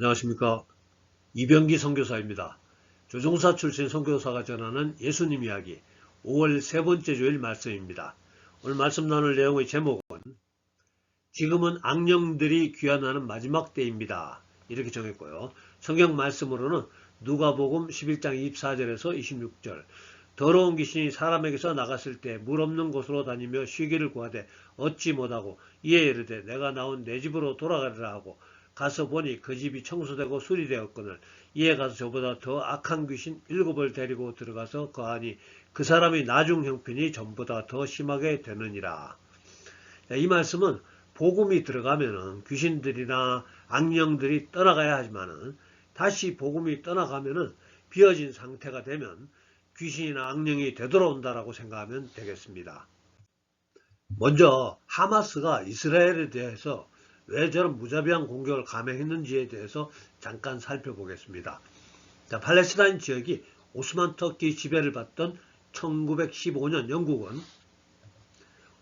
안녕하십니까 이병기 선교사입니다. 조종사 출신 선교사가 전하는 예수님 이야기 5월 세 번째 주일 말씀입니다. 오늘 말씀 나눌 내용의 제목은 지금은 악령들이 귀환하는 마지막 때입니다. 이렇게 정했고요. 성경 말씀으로는 누가복음 11장 24절에서 26절 더러운 귀신이 사람에게서 나갔을 때 물 없는 곳으로 다니며 쉬기를 구하되 얻지 못하고 이에 이르되 내가 나온 내 집으로 돌아가리라 하고 가서 보니 그 집이 청소되고 수리되었거늘 이에 가서 저보다 더 악한 귀신 일곱을 데리고 들어가서 거하니 그 사람의 나중 형편이 전보다 더 심하게 되느니라. 이 말씀은 복음이 들어가면은 귀신들이나 악령들이 떠나가야 하지만은 다시 복음이 떠나가면은 비어진 상태가 되면 귀신이나 악령이 되돌아온다라고 생각하면 되겠습니다. 먼저 하마스가 이스라엘에 대해서 왜 저런 무자비한 공격을 감행했는지에 대해서 잠깐 살펴보겠습니다. 자, 팔레스타인 지역이 오스만 터키 지배를 받던 1915년 영국은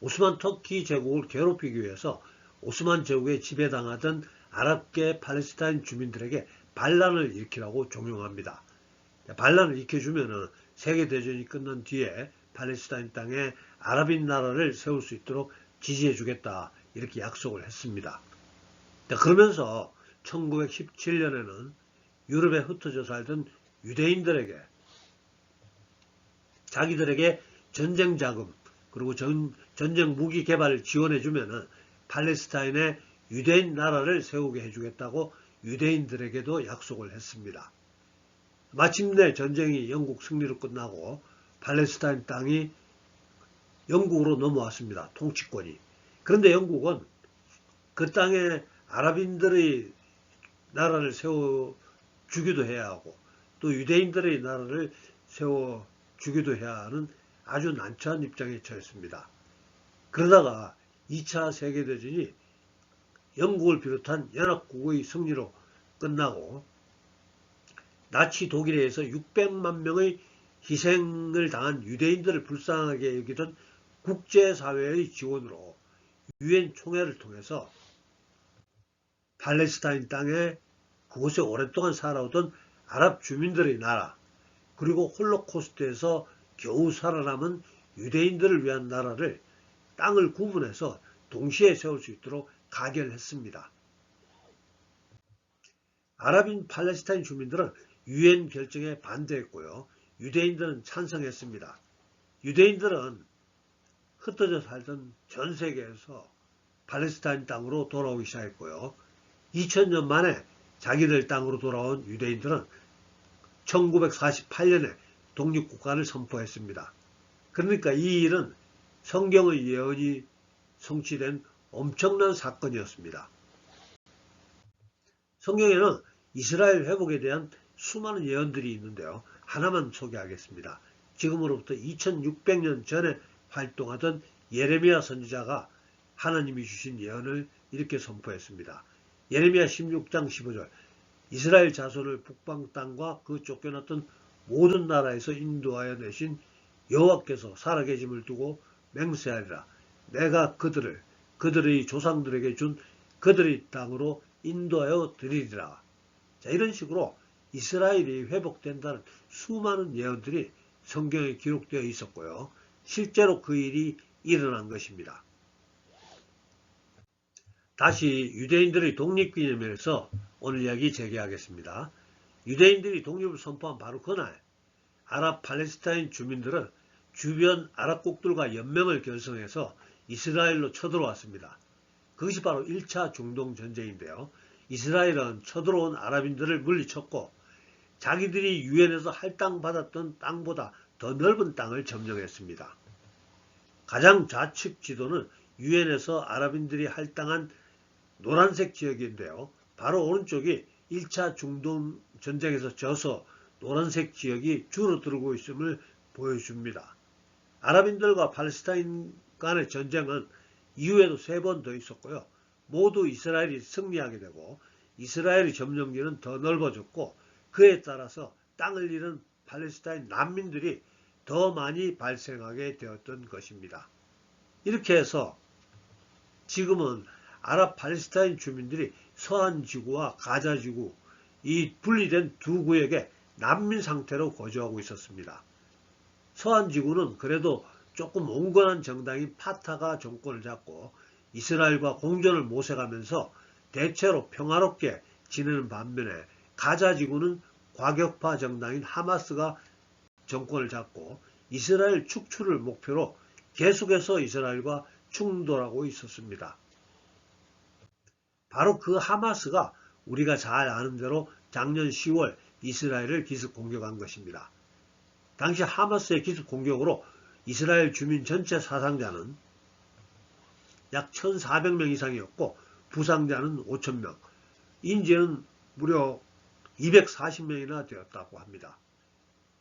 오스만 터키 제국을 괴롭히기 위해서 오스만 제국에 지배당하던 아랍계 팔레스타인 주민들에게 반란을 일으키라고 종용합니다. 반란을 일으켜주면 세계대전이 끝난 뒤에 팔레스타인 땅에 아랍인 나라를 세울 수 있도록 지지해 주겠다 이렇게 약속을 했습니다. 그러면서 1917년에는 유럽에 흩어져 살던 유대인들에게 자기들에게 전쟁 자금 그리고 전, 전쟁 무기 개발을 지원해 주면 은 팔레스타인에 유대인 나라를 세우게 해주겠다고 유대인들에게도 약속을 했습니다. 마침내 전쟁이 영국 승리로 끝나고 팔레스타인 땅이 영국으로 넘어왔습니다. 통치권이. 그런데 영국은 그 땅에 아랍인들의 나라를 세워주기도 해야 하고 또 유대인들의 나라를 세워주기도 해야 하는 아주 난처한 입장에 처했습니다. 그러다가 2차 세계대전이 영국을 비롯한 연합국의 승리로 끝나고 나치 독일에 의해서 600만 명의 희생을 당한 유대인들을 불쌍하게 여기던 국제사회의 지원으로 유엔 총회를 통해서 팔레스타인 땅에 그곳에 오랫동안 살아오던 아랍 주민들의 나라 그리고 홀로코스트에서 겨우 살아남은 유대인들을 위한 나라를 땅을 구분해서 동시에 세울 수 있도록 가결했습니다. 아랍인 팔레스타인 주민들은 유엔 결정에 반대했고요. 유대인들은 찬성했습니다. 유대인들은 흩어져 살던 전 세계에서 팔레스타인 땅으로 돌아오기 시작했고요. 2000년 만에 자기들 땅으로 돌아온 유대인들은 1948년에 독립국가를 선포했습니다. 그러니까 이 일은 성경의 예언이 성취된 엄청난 사건이었습니다. 성경에는 이스라엘 회복에 대한 수많은 예언들이 있는데요. 하나만 소개하겠습니다. 지금으로부터 2600년 전에 활동하던 예레미야 선지자가 하나님이 주신 예언을 이렇게 선포했습니다. 예레미야 16장 15절 이스라엘 자손을 북방 땅과 그 쫓겨났던 모든 나라에서 인도하여 내신 여호와께서 살아계심을 두고 맹세하리라. 내가 그들을 그들의 조상들에게 준 그들의 땅으로 인도하여 드리리라. 자, 이런 식으로 이스라엘이 회복된다는 수많은 예언들이 성경에 기록되어 있었고요. 실제로 그 일이 일어난 것입니다. 다시 유대인들의 독립기념일에서 오늘 이야기 재개하겠습니다. 유대인들이 독립을 선포한 바로 그날 아랍 팔레스타인 주민들은 주변 아랍국들과 연맹을 결성해서 이스라엘로 쳐들어왔습니다. 그것이 바로 1차 중동 전쟁인데요. 이스라엘은 쳐들어온 아랍인들을 물리쳤고 자기들이 유엔에서 할당받았던 땅보다 더 넓은 땅을 점령했습니다. 가장 좌측 지도는 유엔에서 아랍인들이 할당한 노란색 지역인데요. 바로 오른쪽이 1차 중동 전쟁에서 져서 노란색 지역이 줄어들고 있음을 보여줍니다. 아랍인들과 팔레스타인 간의 전쟁은 이후에도 세 번 더 있었고요. 모두 이스라엘이 승리하게 되고 이스라엘의 점령기는 더 넓어졌고 그에 따라서 땅을 잃은 팔레스타인 난민들이 더 많이 발생하게 되었던 것입니다. 이렇게 해서 지금은 아랍 팔레스타인 주민들이 서한 지구와 가자 지구 이 분리된 두 구역에 난민 상태로 거주하고 있었습니다. 서한 지구는 그래도 조금 온건한 정당인 파타가 정권을 잡고 이스라엘과 공존을 모색하면서 대체로 평화롭게 지내는 반면에 가자 지구는 과격파 정당인 하마스가 정권을 잡고 이스라엘 축출을 목표로 계속해서 이스라엘과 충돌하고 있었습니다. 바로 그 하마스가 우리가 잘 아는 대로 작년 10월 이스라엘을 기습 공격한 것입니다. 당시 하마스의 기습 공격으로 이스라엘 주민 전체 사상자는 약 1,400명 이상이었고 부상자는 5,000명, 인재는 무려 240명이나 되었다고 합니다.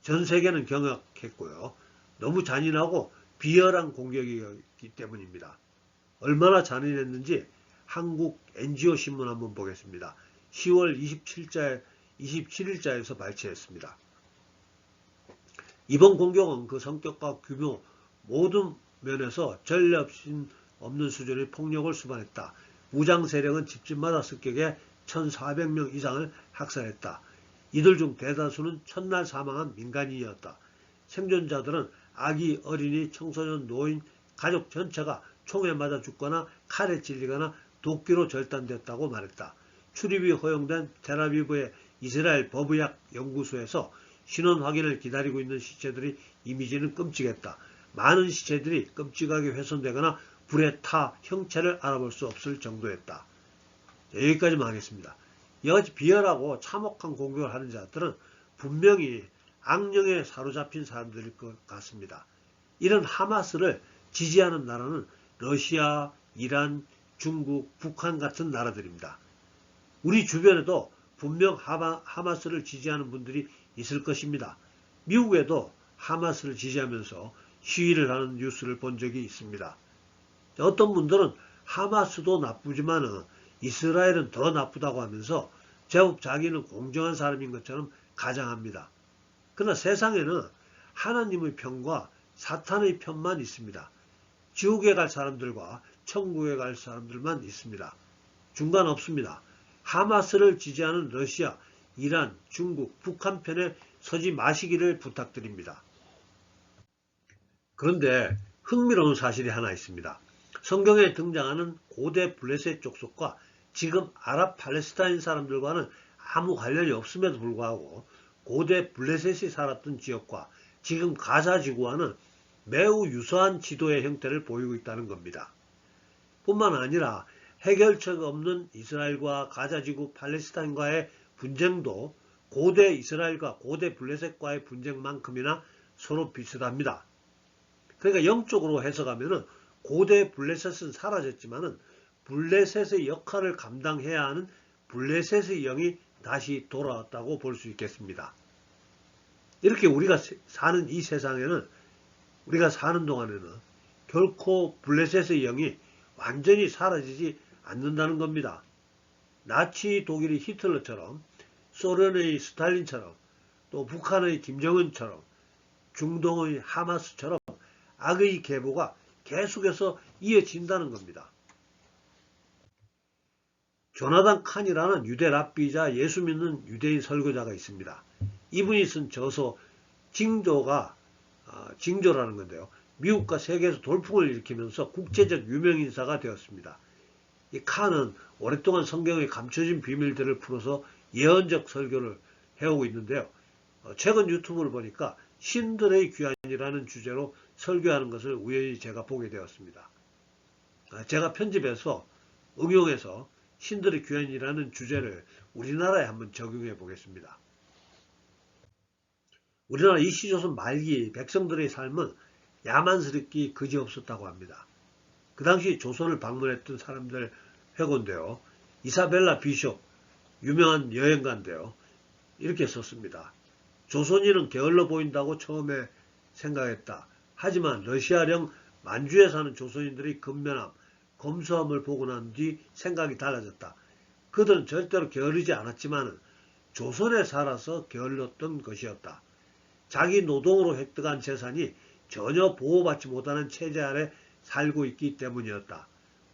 전 세계는 경악했고요. 너무 잔인하고 비열한 공격이었기 때문입니다. 얼마나 잔인했는지 한국 NGO 신문 한번 보겠습니다. 10월 27일, 27일자에서 발췌했습니다. 이번 공격은 그 성격과 규모 모든 면에서 전례 없인 없는 수준의 폭력을 수반했다. 무장 세력은 집집마다 습격해 1,400명 이상을 학살했다. 이들 중 대다수는 첫날 사망한 민간인이었다. 생존자들은 아기, 어린이, 청소년, 노인, 가족 전체가 총에 맞아 죽거나 칼에 찔리거나 도끼로 절단됐다고 말했다. 출입이 허용된 테라비브의 이스라엘 법의학 연구소에서 신원 확인을 기다리고 있는 시체들이 이미지는 끔찍했다. 많은 시체들이 끔찍하게 훼손되거나 불에 타 형체를 알아볼 수 없을 정도였다. 여기까지만 하겠습니다. 이같이 비열하고 참혹한 공격을 하는 자들은 분명히 악령에 사로잡힌 사람들일 것 같습니다. 이런 하마스를 지지하는 나라는 러시아, 이란, 중국, 북한 같은 나라들입니다. 우리 주변에도 분명 하마, 하마스를 지지하는 분들이 있을 것입니다. 미국에도 하마스를 지지하면서 시위를 하는 뉴스를 본 적이 있습니다. 어떤 분들은 하마스도 나쁘지만 이스라엘은 더 나쁘다고 하면서 제법 자기는 공정한 사람인 것처럼 가장합니다. 그러나 세상에는 하나님의 편과 사탄의 편만 있습니다. 지옥에 갈 사람들과 천국에 갈 사람들만 있습니다. 중간 없습니다. 하마스를 지지하는 러시아, 이란, 중국, 북한 편에 서지 마시기를 부탁드립니다. 그런데 흥미로운 사실이 하나 있습니다. 성경에 등장하는 고대 블레셋 족속과 지금 아랍 팔레스타인 사람들과는 아무 관련이 없음에도 불구하고 고대 블레셋이 살았던 지역과 지금 가사 지구와는 매우 유사한 지도의 형태를 보이고 있다는 겁니다. 뿐만 아니라 해결책 없는 이스라엘과 가자지구 팔레스타인과의 분쟁도 고대 이스라엘과 고대 블레셋과의 분쟁만큼이나 서로 비슷합니다. 그러니까 영적으로 해석하면 고대 블레셋은 사라졌지만 은 블레셋의 역할을 감당해야 하는 블레셋의 영이 다시 돌아왔다고 볼 수 있겠습니다. 이렇게 우리가 사는 이 세상에는 우리가 사는 동안에는 결코 블레셋의 영이 완전히 사라지지 않는다는 겁니다. 나치 독일의 히틀러처럼 소련의 스탈린처럼 또 북한의 김정은처럼 중동의 하마스처럼 악의 계보가 계속해서 이어진다는 겁니다. 조나단 칸이라는 유대 랍비자 예수 믿는 유대인 설교자가 있습니다. 이분이 쓴 저서 징조가 어, 징조라는 건데요. 미국과 세계에서 돌풍을 일으키면서 국제적 유명인사가 되었습니다. 이 칸은 오랫동안 성경에 감춰진 비밀들을 풀어서 예언적 설교를 해오고 있는데요. 어, 최근 유튜브를 보니까 신들의 귀환이라는 주제로 설교하는 것을 우연히 제가 보게 되었습니다. 아, 제가 편집해서 응용해서 신들의 귀환이라는 주제를 우리나라에 한번 적용해 보겠습니다. 우리나라 이시조선 말기 백성들의 삶은 야만스럽기 그지없었다고 합니다. 그 당시 조선을 방문했던 사람들 회고인데요. 이사벨라 비숍, 유명한 여행가인데요. 이렇게 썼습니다. 조선인은 게을러 보인다고 처음에 생각했다. 하지만 러시아령 만주에 사는 조선인들이 근면함, 검소함을 보고 난 뒤 생각이 달라졌다. 그들은 절대로 게으르지 않았지만 조선에 살아서 게을렀던 것이었다. 자기 노동으로 획득한 재산이 전혀 보호받지 못하는 체제 아래 살고 있기 때문이었다.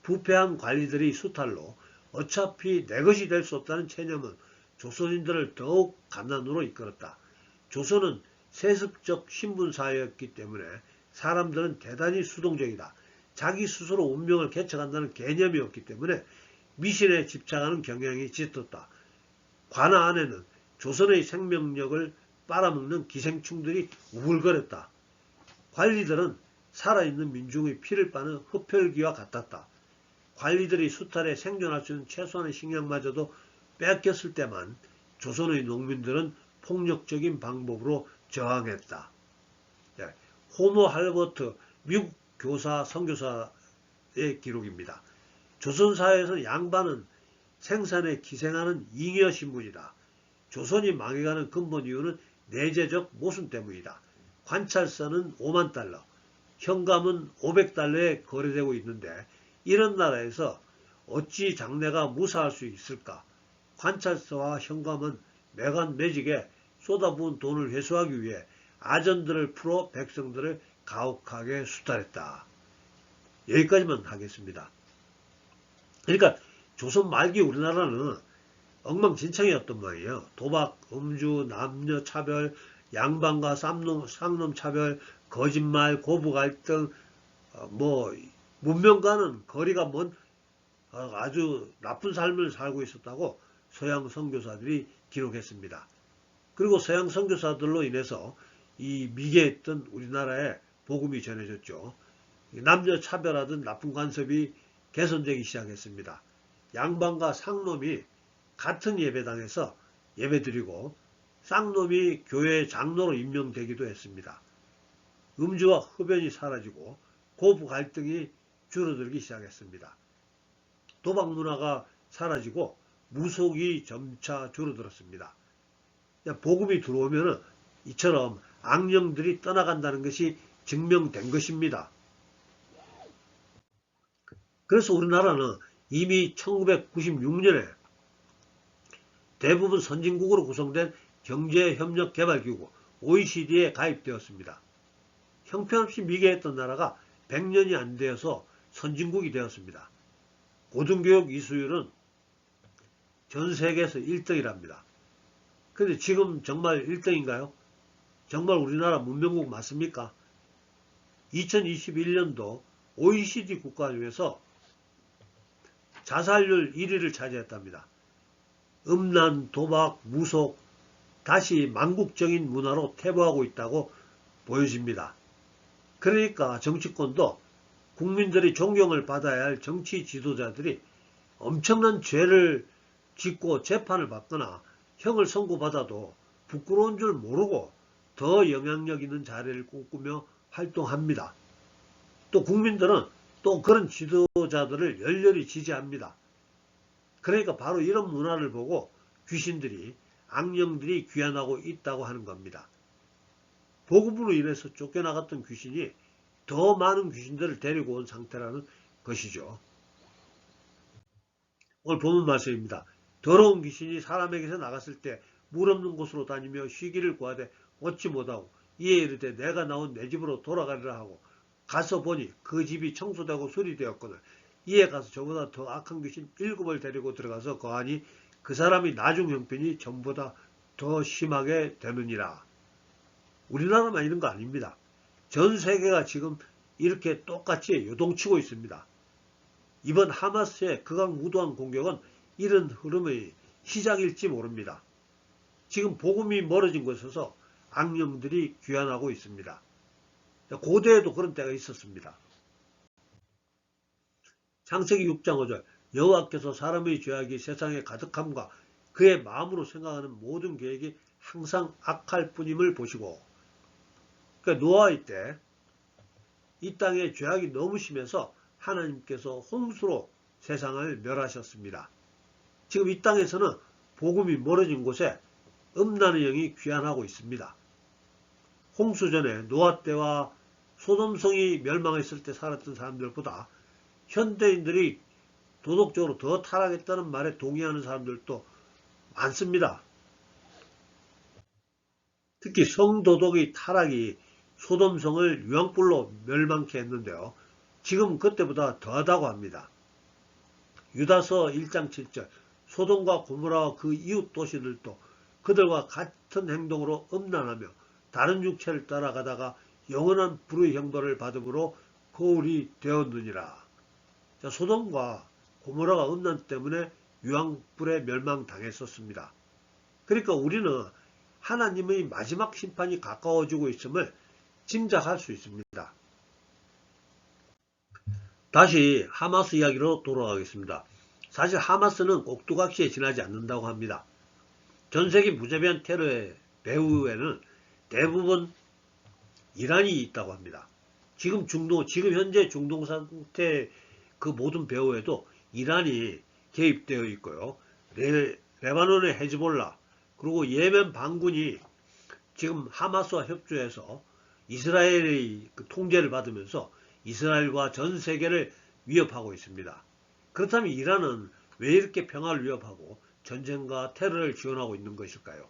부패한 관리들이 수탈로 어차피 내 것이 될 수 없다는 체념은 조선인들을 더욱 가난으로 이끌었다. 조선은 세습적 신분사회였기 때문에 사람들은 대단히 수동적이다. 자기 스스로 운명을 개척한다는 개념이 없기 때문에 미신에 집착하는 경향이 짙었다. 관아 안에는 조선의 생명력을 빨아먹는 기생충들이 우글거렸다. 관리들은 살아있는 민중의 피를 빠는 흡혈귀와 같았다. 관리들이 수탈에 생존할 수 있는 최소한의 식량마저도 뺏겼을 때만 조선의 농민들은 폭력적인 방법으로 저항했다. 네, 호모 할버트 미국 교사 선교사의 기록입니다. 조선사회에서 양반은 생산에 기생하는 잉여 신분이다. 조선이 망해가는 근본 이유는 내재적 모순 때문이다. 관찰서는 5만 달러, 현감은 500달러에 거래되고 있는데 이런 나라에서 어찌 장래가 무사할 수 있을까? 관찰서와 현감은 매간 매직에 쏟아부은 돈을 회수하기 위해 아전들을 풀어 백성들을 가혹하게 수탈했다. 여기까지만 하겠습니다. 그러니까 조선 말기 우리나라는 엉망진창이었단 말이에요. 도박, 음주, 남녀 차별, 양반과 쌍놈, 쌍놈 차별, 거짓말, 고부 갈등, 어, 뭐 문명과는 거리가 먼 어, 아주 나쁜 삶을 살고 있었다고 서양 선교사들이 기록했습니다. 그리고 서양 선교사들로 인해서 이 미개했던 우리나라에 복음이 전해졌죠. 남녀 차별하던 나쁜 간섭이 개선되기 시작했습니다. 양반과 상놈이 같은 예배당에서 예배드리고 쌍놈이 교회 장로로 임명되기도 했습니다. 음주와 흡연이 사라지고 고부 갈등이 줄어들기 시작했습니다. 도박 문화가 사라지고 무속이 점차 줄어들었습니다. 복음이 들어오면 이처럼 악령들이 떠나간다는 것이 증명된 것입니다. 그래서 우리나라는 이미 1996년에 대부분 선진국으로 구성된 경제협력개발기구 OECD에 가입되었습니다. 형편없이 미개했던 나라가 100년이 안 되어서 선진국이 되었습니다. 고등교육 이수율은 전 세계에서 1등이랍니다. 근데 지금 정말 1등인가요? 정말 우리나라 문명국 맞습니까? 2021년도 OECD 국가 중에서 자살률 1위를 차지했답니다. 음란, 도박, 무속, 다시 망국적인 문화로 퇴보하고 있다고 보여집니다. 그러니까 정치권도 국민들이 존경을 받아야 할 정치 지도자들이 엄청난 죄를 짓고 재판을 받거나 형을 선고받아도 부끄러운 줄 모르고 더 영향력 있는 자리를 꿈꾸며 활동합니다. 또 국민들은 또 그런 지도자들을 열렬히 지지합니다. 그러니까 바로 이런 문화를 보고 귀신들이 악령들이 귀환하고 있다고 하는 겁니다. 복음으로 인해서 쫓겨나갔던 귀신이 더 많은 귀신들을 데리고 온 상태라는 것이죠. 오늘 본문 말씀입니다. 더러운 귀신이 사람에게서 나갔을 때 물 없는 곳으로 다니며 쉬기를 구하되 얻지 못하고 이에 이르되 내가 나온 내 집으로 돌아가리라 하고 가서 보니 그 집이 청소되고 수리되었거늘 이에 가서 저보다 더 악한 귀신 일곱을 데리고 들어가서 거하니 그 사람이 나중 형편이 전보다 더 심하게 되느니라. 우리나라만 있는 거 아닙니다. 전 세계가 지금 이렇게 똑같이 요동치고 있습니다. 이번 하마스의 극악무도한 공격은 이런 흐름의 시작일지 모릅니다. 지금 복음이 멀어진 곳에서 악령들이 귀환하고 있습니다. 고대에도 그런 때가 있었습니다. 창세기 6장 5절 여호와께서 사람의 죄악이 세상에 가득함과 그의 마음으로 생각하는 모든 계획이 항상 악할 뿐임을 보시고 그러니까 노아의 때 이 땅에 죄악이 너무 심해서 하나님께서 홍수로 세상을 멸하셨습니다. 지금 이 땅에서는 복음이 멀어진 곳에 음란의 영이 귀환하고 있습니다. 홍수 전에 노아 때와 소돔성이 멸망했을 때 살았던 사람들보다 현대인들이 도덕적으로 더 타락했다는 말에 동의하는 사람들도 많습니다. 특히 성도덕의 타락이 소돔성을 유황불로 멸망케 했는데요. 지금 그때보다 더하다고 합니다. 유다서 1장 7절 소돔과 고모라와 그 이웃 도시들도 그들과 같은 행동으로 음란하며 다른 육체를 따라가다가 영원한 불의 형벌을 받음으로 거울이 되었느니라. 자, 소돔과 고모라가 음란 때문에 유황불에 멸망당했었습니다. 그러니까 우리는 하나님의 마지막 심판이 가까워지고 있음을 짐작할 수 있습니다. 다시 하마스 이야기로 돌아가겠습니다. 사실 하마스는 꼭두각시에 지나지 않는다고 합니다. 전 세계 무자비한 테러의 배후에는 대부분 이란이 있다고 합니다. 지금 중동, 지금 현재 중동 상태 그 모든 배후에도 이란이 개입되어 있고요. 레, 레바논의 헤즈볼라, 그리고 예멘 반군이 지금 하마스와 협조해서 이스라엘의 그 통제를 받으면서 이스라엘과 전 세계를 위협하고 있습니다. 그렇다면 이란은 왜 이렇게 평화를 위협하고 전쟁과 테러를 지원하고 있는 것일까요?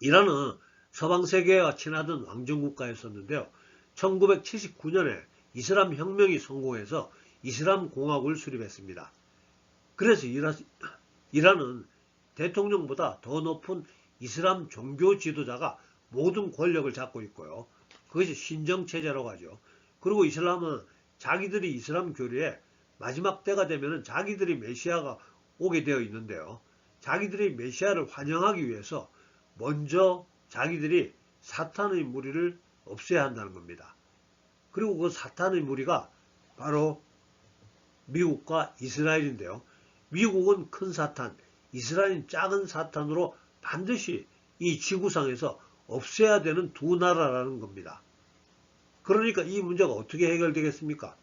이란은 서방 세계와 친하던 왕정국가였었는데요. 1979년에 이슬람 혁명이 성공해서 이슬람 공화국을 수립했습니다. 그래서 이란, 이란은 대통령보다 더 높은 이슬람 종교 지도자가 모든 권력을 잡고 있고요. 그것이 신정체제라고 하죠. 그리고 이슬람은 자기들이 이슬람 교리에 마지막 때가 되면 자기들이 메시아가 오게 되어 있는데요. 자기들이 메시아를 환영하기 위해서 먼저 자기들이 사탄의 무리를 없애야 한다는 겁니다. 그리고 그 사탄의 무리가 바로 미국과 이스라엘인데요. 미국은 큰 사탄, 이스라엘은 작은 사탄으로 반드시 이 지구상에서 없애야 되는 두 나라라는 겁니다. 그러니까 이 문제가 어떻게 해결되겠습니까?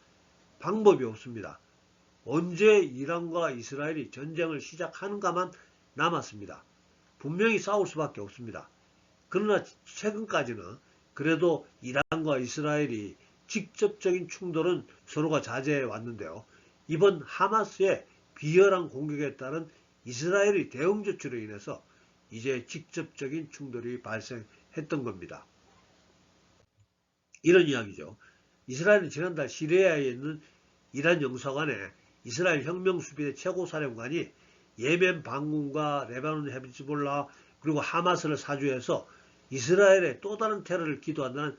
방법이 없습니다. 언제 이란과 이스라엘이 전쟁을 시작하는가만 남았습니다. 분명히 싸울 수밖에 없습니다. 그러나 최근까지는 그래도 이란과 이스라엘이 직접적인 충돌은 서로가 자제해 왔는데요. 이번 하마스의 비열한 공격에 따른 이스라엘의 대응 조치로 인해서 이제 직접적인 충돌이 발생했던 겁니다. 이런 이야기죠. 이스라엘은 지난달 시리아에 있는 이란 영사관에 이스라엘 혁명수비대 최고사령관이 예멘 반군과 레바논 헤즈볼라 그리고 하마스를 사주해서 이스라엘의 또 다른 테러를 기도한다는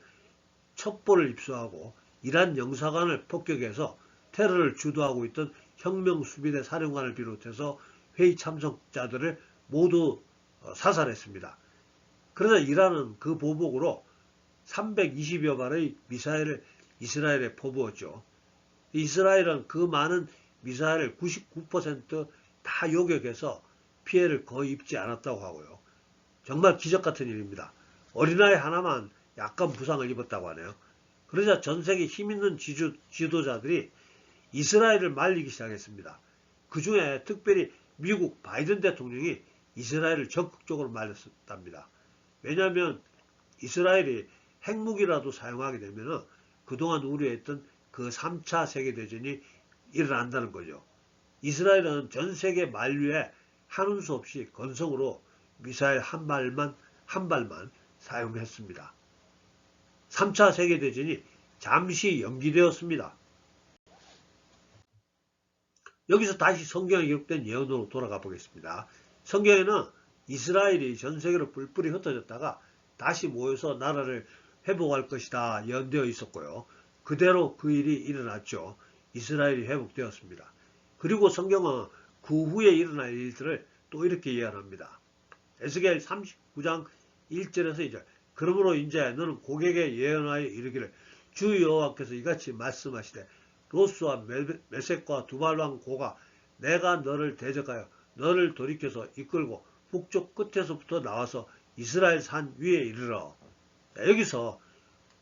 첩보를 입수하고 이란 영사관을 폭격해서 테러를 주도하고 있던 혁명수비대 사령관을 비롯해서 회의 참석자들을 모두 어, 사살했습니다. 그러나 이란은 그 보복으로 320여 발의 미사일을 이스라엘에 퍼부었죠. 이스라엘은 그 많은 미사일을 99%다 요격해서 피해를 거의 입지 않았다고 하고요. 정말 기적 같은 일입니다. 어린아이 하나만 약간 부상을 입었다고 하네요. 그러자 전 세계 힘있는 지도자들이 이스라엘을 말리기 시작했습니다. 그 중에 특별히 미국 바이든 대통령이 이스라엘을 적극적으로 말렸답니다. 왜냐하면 이스라엘이 핵무기라도 사용하게 되면 그동안 우려했던 그 3차 세계대전이 일어난다는 거죠. 이스라엘은 전 세계 만류에 하는 수 없이 건성으로 미사일 한 발만 한 발만 사용했습니다. 3차 세계대전이 잠시 연기되었습니다. 여기서 다시 성경에 기록된 예언으로 돌아가 보겠습니다. 성경에는 이스라엘이 전 세계로 뿔뿔이 흩어졌다가 다시 모여서 나라를 회복할 것이다 예언되어 있었고요. 그대로 그 일이 일어났죠. 이스라엘이 회복되었습니다. 그리고 성경은 그 후에 일어날 일들을 또 이렇게 예언합니다. 에스겔 39장 1절에서 2절 그러므로 이제 너는 고객에 예언하여 이르기를 주 여호와께서 이같이 말씀하시되 로스와 메색과 두발왕 고가 내가 너를 대적하여 너를 돌이켜서 이끌고 북쪽 끝에서부터 나와서 이스라엘 산 위에 이르러 여기서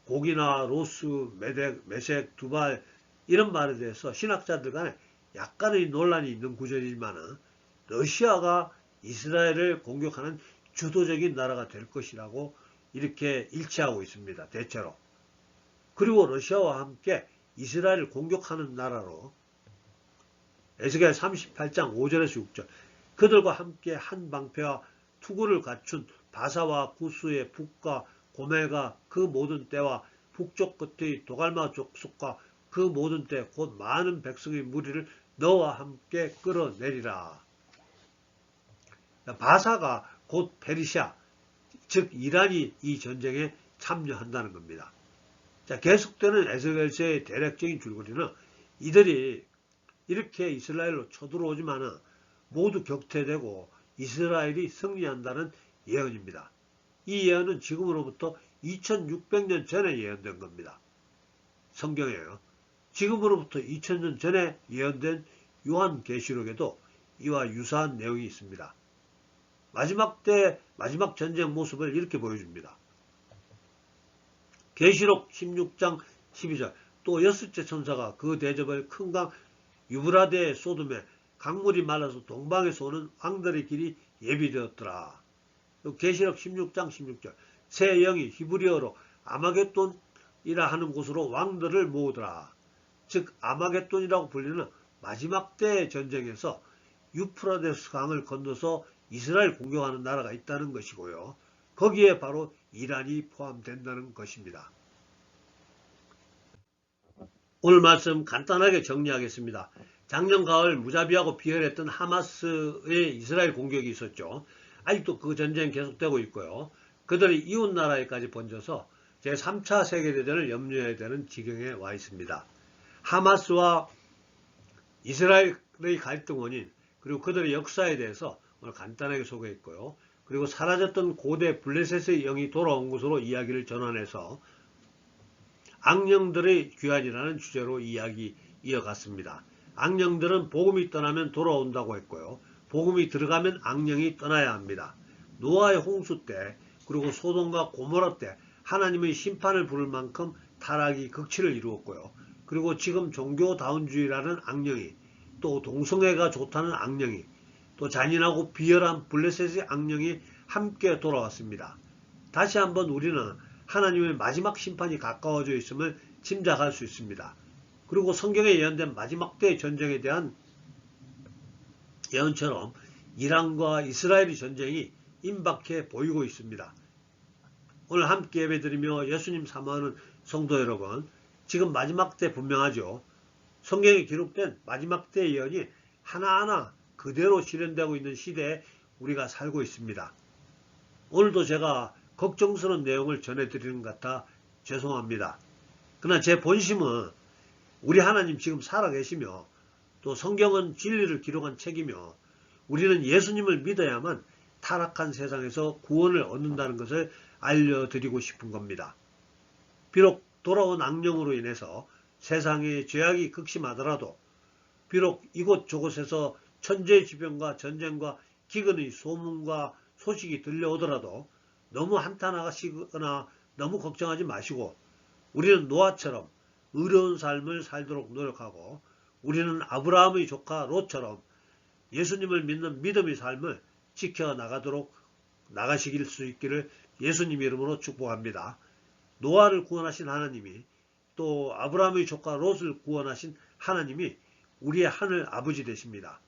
고기나 로스, 메덱, 메색, 두발 이런 말에 대해서 신학자들 간에 약간의 논란이 있는 구절이지만 러시아가 이스라엘을 공격하는 주도적인 나라가 될 것이라고 이렇게 일치하고 있습니다. 대체로. 그리고 러시아와 함께 이스라엘을 공격하는 나라로 에스겔 38장 5절에서 6절 그들과 함께 한 방패와 투구를 갖춘 바사와 구스의 북과 고멜과 그 모든 때와 북쪽 끝의 도갈마 족속과 그 모든 때 곧 많은 백성의 무리를 너와 함께 끌어내리라. 바사가 곧 페르시아, 즉 이란이 이 전쟁에 참여한다는 겁니다. 자, 계속되는 에스겔서의 대략적인 줄거리는 이들이 이렇게 이스라엘로 쳐들어오지만은 모두 격퇴되고 이스라엘이 승리한다는 예언입니다. 이 예언은 지금으로부터 2600년 전에 예언된 겁니다. 성경에요. 지금으로부터 2000년 전에 예언된 요한계시록에도 이와 유사한 내용이 있습니다. 마지막 때 마지막 전쟁 모습을 이렇게 보여줍니다. 계시록 16장 12절 또 여섯째 천사가 그 대접을 큰 강 유브라데에 쏟음에 강물이 말라서 동방에서 오는 왕들의 길이 예비되었더라. 계시록 16장 16절 새 영이 히브리어로 아마겟돈이라 하는 곳으로 왕들을 모으더라. 즉 아마겟돈이라고 불리는 마지막 때 전쟁에서 유프라데스 강을 건너서 이스라엘 공격하는 나라가 있다는 것이고요. 거기에 바로 이란이 포함된다는 것입니다. 오늘 말씀 간단하게 정리하겠습니다. 작년 가을 무자비하고 비열했던 하마스의 이스라엘 공격이 있었죠. 아직도 그 전쟁 계속되고 있고요. 그들이 이웃 나라에까지 번져서 제3차 세계대전을 염려해야 되는 지경에 와 있습니다. 하마스와 이스라엘의 갈등 원인 그리고 그들의 역사에 대해서 오늘 간단하게 소개했고요. 그리고 사라졌던 고대 블레셋의 영이 돌아온 것으로 이야기를 전환해서 악령들의 귀환이라는 주제로 이야기 이어갔습니다. 악령들은 복음이 떠나면 돌아온다고 했고요. 복음이 들어가면 악령이 떠나야 합니다. 노아의 홍수 때 그리고 소돔과 고모라 때 하나님의 심판을 부를 만큼 타락이 극치를 이루었고요. 그리고 지금 종교다운주의라는 악령이 또 동성애가 좋다는 악령이 또 잔인하고 비열한 블레셋의 악령이 함께 돌아왔습니다. 다시 한번 우리는 하나님의 마지막 심판이 가까워져 있음을 짐작할 수 있습니다. 그리고 성경에 예언된 마지막 때의 전쟁에 대한 예언처럼 이란과 이스라엘의 전쟁이 임박해 보이고 있습니다. 오늘 함께 예배드리며 예수님 사모하는 성도 여러분, 지금 마지막 때 분명하죠. 성경에 기록된 마지막 때의 예언이 하나하나 그대로 실현되고 있는 시대에 우리가 살고 있습니다. 오늘도 제가 걱정스러운 내용을 전해드리는 것 같아 죄송합니다. 그러나 제 본심은 우리 하나님 지금 살아계시며 또 성경은 진리를 기록한 책이며 우리는 예수님을 믿어야만 타락한 세상에서 구원을 얻는다는 것을 알려드리고 싶은 겁니다. 비록 돌아온 악령으로 인해서 세상의 죄악이 극심하더라도 비록 이곳저곳에서 천재지변과 전쟁과 기근의 소문과 소식이 들려오더라도 너무 한탄하시거나 너무 걱정하지 마시고 우리는 노아처럼 의로운 삶을 살도록 노력하고 우리는 아브라함의 조카 롯처럼 예수님을 믿는 믿음의 삶을 지켜나가도록 나가시길 수 있기를 예수님 이름으로 축복합니다. 노아를 구원하신 하나님이 또 아브라함의 조카 롯을 구원하신 하나님이 우리의 하늘 아버지 되십니다.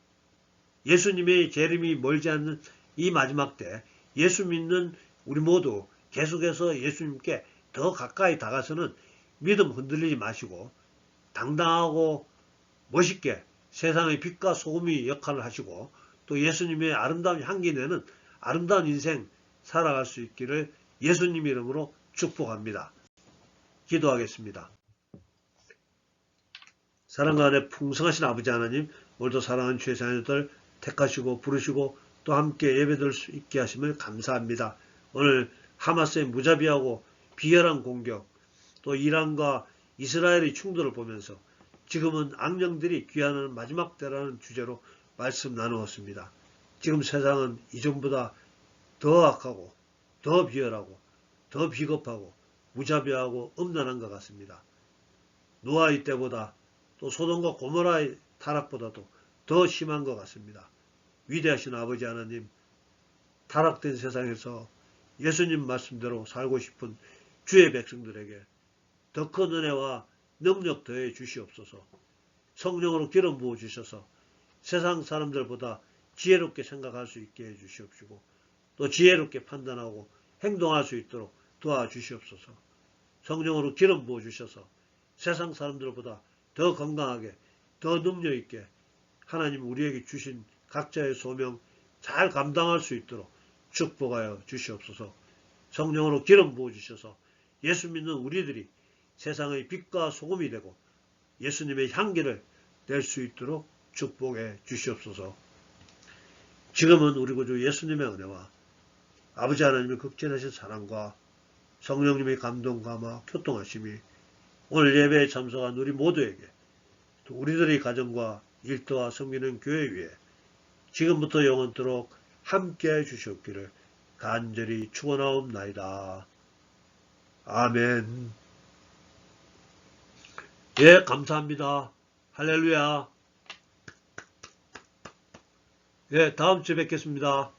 예수님의 재림이 멀지 않는 이 마지막 때 예수 믿는 우리 모두 계속해서 예수님께 더 가까이 다가서는 믿음 흔들리지 마시고 당당하고 멋있게 세상의 빛과 소금이 역할을 하시고 또 예수님의 아름다운 향기 내는 아름다운 인생 살아갈 수 있기를 예수님 이름으로 축복합니다. 기도하겠습니다. 사랑과 안에 풍성하신 아버지 하나님 오늘도 사랑하는 주의 자녀들 택하시고 부르시고 또 함께 예배드릴 수 있게 하심을 감사합니다. 오늘 하마스의 무자비하고 비열한 공격 또 이란과 이스라엘의 충돌을 보면서 지금은 악령들이 귀환하는 마지막 때라는 주제로 말씀 나누었습니다. 지금 세상은 이전보다 더 악하고 더 비열하고 더 비겁하고 무자비하고 음란한 것 같습니다. 노아의 때보다 또 소돔과 고모라의 타락보다도 더 심한 것 같습니다. 위대하신 아버지 하나님 타락된 세상에서 예수님 말씀대로 살고 싶은 주의 백성들에게 더 큰 은혜와 능력 더해 주시옵소서. 성령으로 기름 부어 주셔서 세상 사람들보다 지혜롭게 생각할 수 있게 해 주시옵시고 또 지혜롭게 판단하고 행동할 수 있도록 도와주시옵소서. 성령으로 기름 부어 주셔서 세상 사람들보다 더 건강하게 더 능력 있게 하나님 우리에게 주신 각자의 소명 잘 감당할 수 있도록 축복하여 주시옵소서. 성령으로 기름 부어 주셔서 예수 믿는 우리들이 세상의 빛과 소금이 되고 예수님의 향기를 낼 수 있도록 축복해 주시옵소서. 지금은 우리 구주 예수님의 은혜와 아버지 하나님의 극진하신 사랑과 성령님의 감동과 막 교통하심이 오늘 예배에 참석한 우리 모두에게 또 우리들의 가정과 일터와 섬기는 교회 위에 지금부터 영원토록 함께 해 주시옵기를 간절히 축원하옵나이다. 아멘. 예, 감사합니다. 할렐루야. 예, 다음 주에 뵙겠습니다.